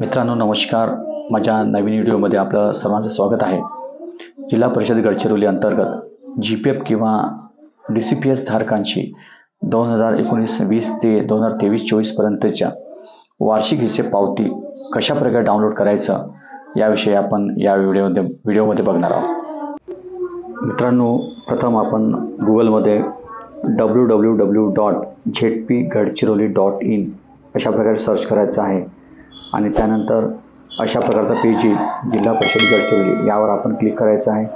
मित्रांनो नमस्कार. माझ्या नवीन व्हिडिओमध्ये आपलं सर्वांचं स्वागत आहे. जिल्हा परिषद गडचिरोली अंतर्गत जी पी एफ किंवा डी सी पी एस धारकांची दोन हजार एकोणीस वीस ते दोन हजार तेवीस चोवीसपर्यंतच्या वार्षिक हिस्से पावती कशा प्रकारे डाउनलोड करायचं याविषयी आपण या व्हिडिओमध्ये व्हिडिओमध्ये बघणार आहोत. मित्रांनो प्रथम आपण गुगलमध्ये W W W dot Z P Gadchiroli dot in अशा प्रकारे सर्च करायचं आहे. आणि त्यानंतर अशा प्रकारचा पेज येईल जिल्हा परिषद गडचिरोली. यावर आपण क्लिक करायचं आहे.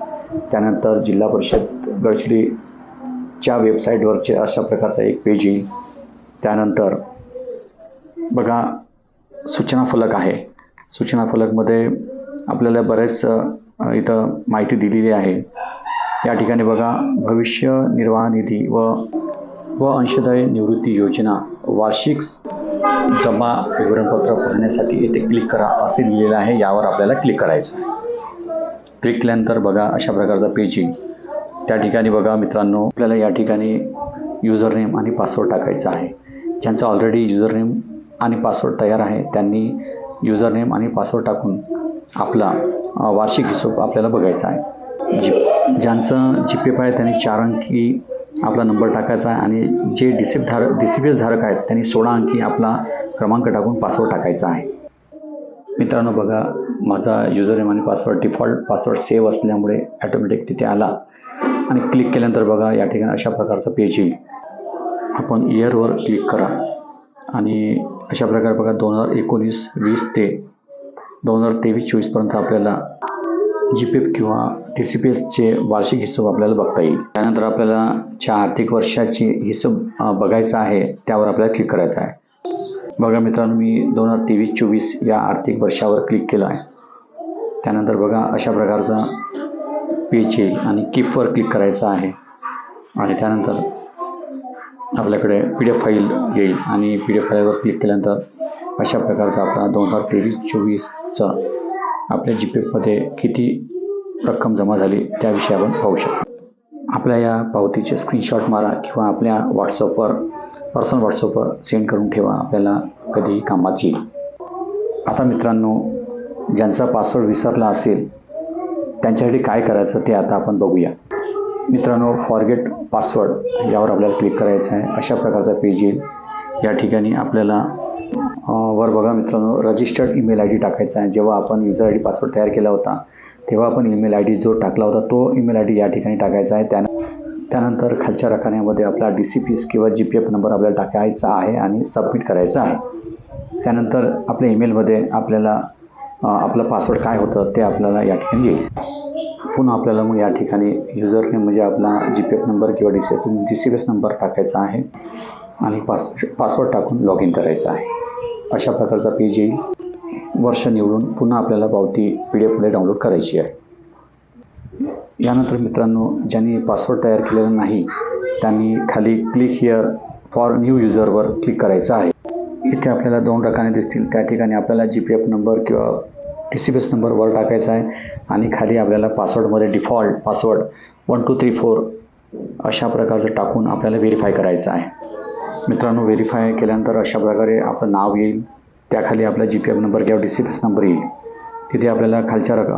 त्यानंतर जिल्हा परिषद गडचिरोलीच्या वेबसाईटवरचे अशा प्रकारचा एक पेज येईल. त्यानंतर बघा सूचना फलक आहे. सूचना फलकमध्ये आपल्याला बरेच इथं माहिती दिलेली आहे. या ठिकाणी बघा भविष्य निर्वाह निधी व व अंशदायी निवृत्ती योजना वार्षिक जमा विवरणपत्र भरण्यासाठी येथे क्लिक करा असे लिहिलेलं आहे. यावर आपल्याला क्लिक करायचं आहे. क्लिक केल्यानंतर बघा अशा प्रकारचा पेज येईल त्या ठिकाणी बघा मित्रांनो आपल्याला या ठिकाणी युजर नेम आणि पासवर्ड टाकायचा आहे. ज्यांचा ऑलरेडी युजर नेम आणि पासवर्ड तयार आहे त्यांनी युजर नेम आणि पासवर्ड टाकून आपला वार्षिक हिशोब आपल्याला बघायचा आहे. जी ज्यांचं जी पे पाय आहे त्यांनी चार अंकी आपला नंबर टाकायचा आहे आणि जे डिसिप धारक डी सी पी एस धारक आहेत त्यांनी सोळा अंकी आपला क्रमांक टाकून पासवर्ड टाकायचा आहे. मित्रांनो बघा माझा युजर एम आणि पासवर्ड डिफॉल्ट पासवर्ड सेव्ह असल्यामुळे ॲटोमॅटिक तिथे आला. आणि क्लिक केल्यानंतर बघा या ठिकाणी अशा प्रकारचं पेज येईल. आपण इयरवर क्लिक करा. आणि अशा प्रकारे बघा दोन हजार एकोणीस वीस ते दोन हजार तेवीस चोवीसपर्यंत आपल्याला जी पी एफ किंवा टी सी पी एसचे वार्षिक हिशोब आपल्याला बघता येईल. त्यानंतर आपल्याला ज्या आर्थिक वर्षाची हिशोब बघायचा आहे त्यावर आपल्याला क्लिक करायचं आहे. बघा मित्रांनो मी दोन हजार तेवीस चोवीस या आर्थिक वर्षावर क्लिक केलं आहे. त्यानंतर बघा अशा प्रकारचा पेज येईल आणि किपवर क्लिक करायचं आहे. आणि त्यानंतर आपल्याकडे पी डी एफ फाईल येईल आणि पी डी एफ फाईलवर क्लिक केल्यानंतर अशा प्रकारचा आपला दोन हजार तेवीस चोवीसचं आपल्या जी पी एफमध्ये किती रक्कम जमा झाली त्याविषयी आपण पाहू शकतो. आपल्या या पावतीचे स्क्रीनशॉट मारा किंवा आपल्या व्हॉट्सअपवर पर्सनल व्हॉट्सअपवर सेंड करून ठेवा. आपल्याला कधीही कामात येईल. आता मित्रांनो ज्यांचा पासवर्ड विसरला असेल त्यांच्यासाठी काय करायचं ते आता आपण बघूया. मित्रांनो फॉरगेट पासवर्ड यावर आपल्याला क्लिक करायचं आहे. अशा प्रकारचा पेज येईल. या ठिकाणी आपल्याला वर बघा मित्रांनो रजिस्टर्ड ईमेल आय डी टाकायचा आहे. जेव्हा आपण युजर आय डी पासवर्ड तयार केला होता तेव्हा आपण ईमेल आय डी जो टाकला होता तो ईमेल आय डी या ठिकाणी टाकायचा आहे. त्यानं त्यानंतर खालच्या रकान्यामध्ये आपला डी सी पी एस किंवा जी पी एफ नंबर आपल्याला टाकायचा आहे आणि सबमिट करायचा आहे. त्यानंतर आपल्या ईमेलमध्ये आपल्याला आपला पासवर्ड काय होतं ते आपल्याला या ठिकाणी येईल. पुन्हा आपल्याला मग या ठिकाणी युजर नेम म्हणजे आपला जी पी एफ नंबर किंवा D C F G C P S number टाकायचा आहे आणि पास पासवर्ड टाकून लॉग इन करायचं आहे. अशा प्रकारचा पेज येईल. वर्ष निवडून पुन्हा आपल्याला पावती पी डी एफमध्ये डाउनलोड करायची आहे. यानंतर मित्रांनो ज्यांनी पासवर्ड तयार केलेला नाही त्यांनी खाली क्लिक हिअर फॉर न्यू युजरवर क्लिक करायचं आहे. इथे आपल्याला दोन रकाने दिसतील. त्या ठिकाणी आपल्याला जी पी एफ नंबर किंवा T C P S number वर टाकायचा आहे आणि खाली आपल्याला पासवर्डमध्ये default password one two three four अशा प्रकारचं टाकून आपल्याला व्हेरीफाय करायचं आहे. मित्रांनो व्हेरीफाय केल्यानंतर अशा प्रकारे आपलं नाव येईल. त्याखाली आपला जी पी एफ नंबर किंवा D C P S number येईल. तिथे आपल्याला खालच्या रक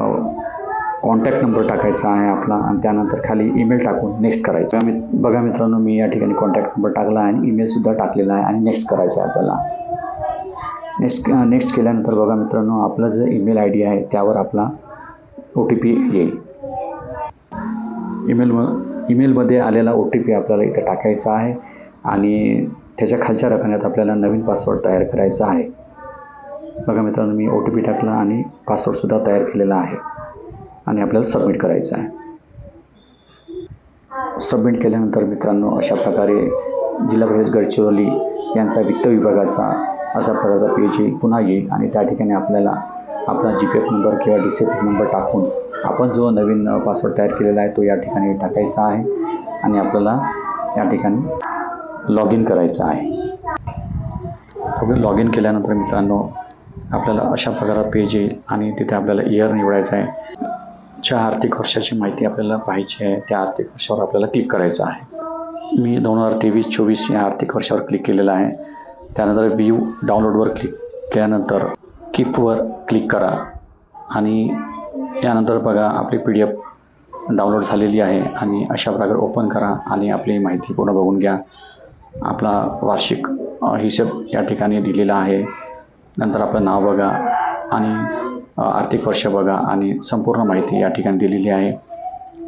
कॉन्टॅक्ट नंबर टाकायचा आहे आपला आणि त्यानंतर खाली ईमेल टाकून नेक्स्ट करायचं मी बघा मित्रांनो मी या ठिकाणी कॉन्टॅक्ट नंबर टाकला आहे आणि ईमेलसुद्धा टाकलेला आहे आणि नेक्स्ट करायचं आहे आपल्याला. नेक्स्ट नेक्स्ट केल्यानंतर बघा मित्रांनो आपला जो ईमेल आय डी आहे त्यावर आपला ओ टी पी येईल. ईमेल ईमेलमध्ये आलेला ओ टी पी आपल्याला इथं टाकायचा आहे आणि त्याच्या खालच्या रकान्यात आपल्याला नवीन पासवर्ड तयार करायचा आहे. बघा मित्रांनो मी ओ टी पी टाकला आणि पासवर्डसुद्धा तयार केलेला आहे. आणि आपल्याला सबमिट करायचं आहे. सबमिट केल्यानंतर मित्रांनो अशा प्रकारे जिल्हा परिषद गडचिरोली यांचा वित्त विभागाचा अशा प्रकारचा पेज येईल पुन्हा येईल आणि त्या ठिकाणी आपल्याला आपला जी पी एफ नंबर किंवा डी सी एफ नंबर टाकून आपण जो नवीन पासवर्ड तयार केलेला आहे तो या ठिकाणी टाकायचा आहे. आणि आपल्याला या ठिकाणी लॉग इन करायचं आहे. लॉग इन केल्यानंतर मित्रांनो आपल्याला अशा प्रकारे पेज येईल आणि तिथे आपल्याला इयर निवडायचं आहे. ज्या आर्थिक वर्षाची माहिती आपल्याला पाहिजे आहे त्या आर्थिक वर्षावर आपल्याला क्लिक करायचं आहे. मी दोन हजार तेवीस चोवीस या आर्थिक वर्षावर क्लिक केलेलं आहे. त्यानंतर व्ह्यू डाउनलोडवर क्लिक केल्यानंतर कीपवर क्लिक करा. आणि यानंतर बघा आपली पी डी एफ डाउनलोड झालेली आहे आणि अशा प्रकारे ओपन करा आणि आपली माहिती पूर्ण बघून घ्या. आपला वार्षिक हिशेब या ठिकाणी दिलेला आहे. नंतर आपलं नाव बघा आणि आर्थिक वर्ष बघा आणि संपूर्ण माहिती या ठिकाणी दिलेली आहे.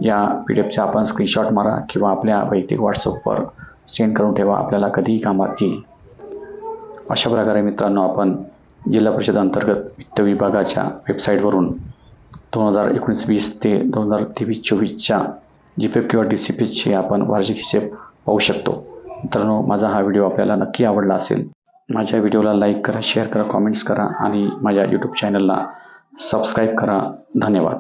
या पी डी एफचा आपण स्क्रीनशॉट मारा किंवा आपल्या वैयक्तिक व्हॉट्सअपवर सेंड करून ठेवा. आपल्याला कधीही कामात येईल. अशा प्रकारे मित्रांनो आपण जिल्हा परिषद अंतर्गत वित्त विभागाच्या वेबसाईटवरून दोन हजार एकोणीस वीस ते दोन हजार तेवीस चोवीसच्या जी पी एफ किंवा डी सी पीची आपण वार्षिक हिशेब पाहू शकतो. मित्रांनो माझा हा व्हिडिओ आपल्याला नक्की आवडला असेल माझ्या व्हिडिओला लाईक करा शेअर करा कॉमेंट्स करा आणि माझ्या यूट्यूब चॅनलला सबस्क्राईब करा. धन्यवाद.